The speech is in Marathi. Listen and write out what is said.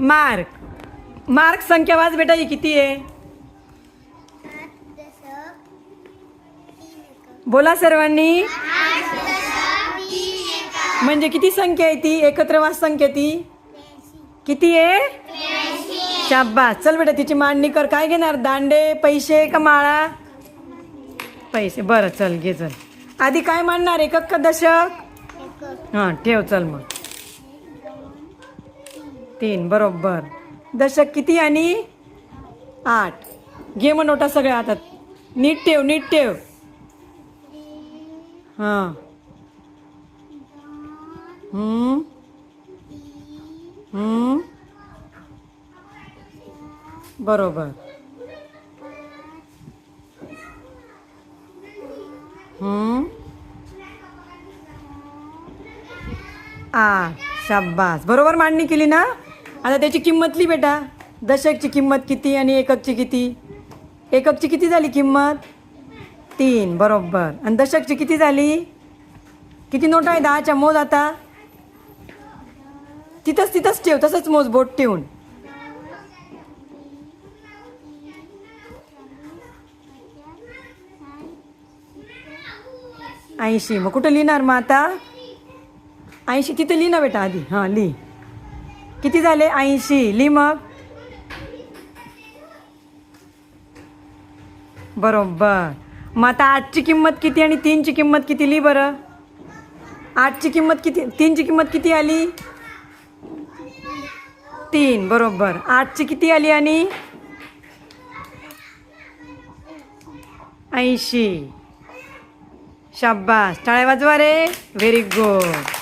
मार्क. मार्क संख्या वाच बेटा ही किती आहे? बोला सर्वांनी. म्हणजे किती संख्या आहे ती? एकत्र संख्या ती. किती आहे? शाब्बास चल बेटा तिची मांडणी कर. काय घेणार? दांडे पैसे का माळा? पैसे. बरं चल घे चल. आधी काय मांडणार? एकक का दशक? हां ठेव चल मग. तीन बरोबर. दशक किती आणि? आठ. घे मग नोटा सगळ्या हातात. नीट ठेव नीट ठेव. हां. हम्म. हम्म. बरोबर. हम्म. आ शाब्बास बरोबर मांडणी केली ना? आता त्याची किंमत लिही बेटा. दशकची किंमत किती आणि एककची किती? एककची किती झाली किंमत? तीन बरोबर. आणि दशकची किती झाली? किती नोटा आहे? दहाच्या मोज आता. तिथंच तिथंच ठेव तसंच मोज बोट ठेवून. ऐंशी. मग कुठं लिहिणार मग आता? ऐंशी. तिथे लिही ना बेटा आधी. हां लिही. किती झाले? ऐंशी. लि मग? बरोबर. मग आता आठची किंमत किती आणि तीनची किंमत किती? लिही बरं. आठची किंमत किती? तीनची किंमत किती आली? तीन. बरोबर. आठची किती आली आणि? ऐंशी. शाब्बास टाळ्या वाजवा रे. Very good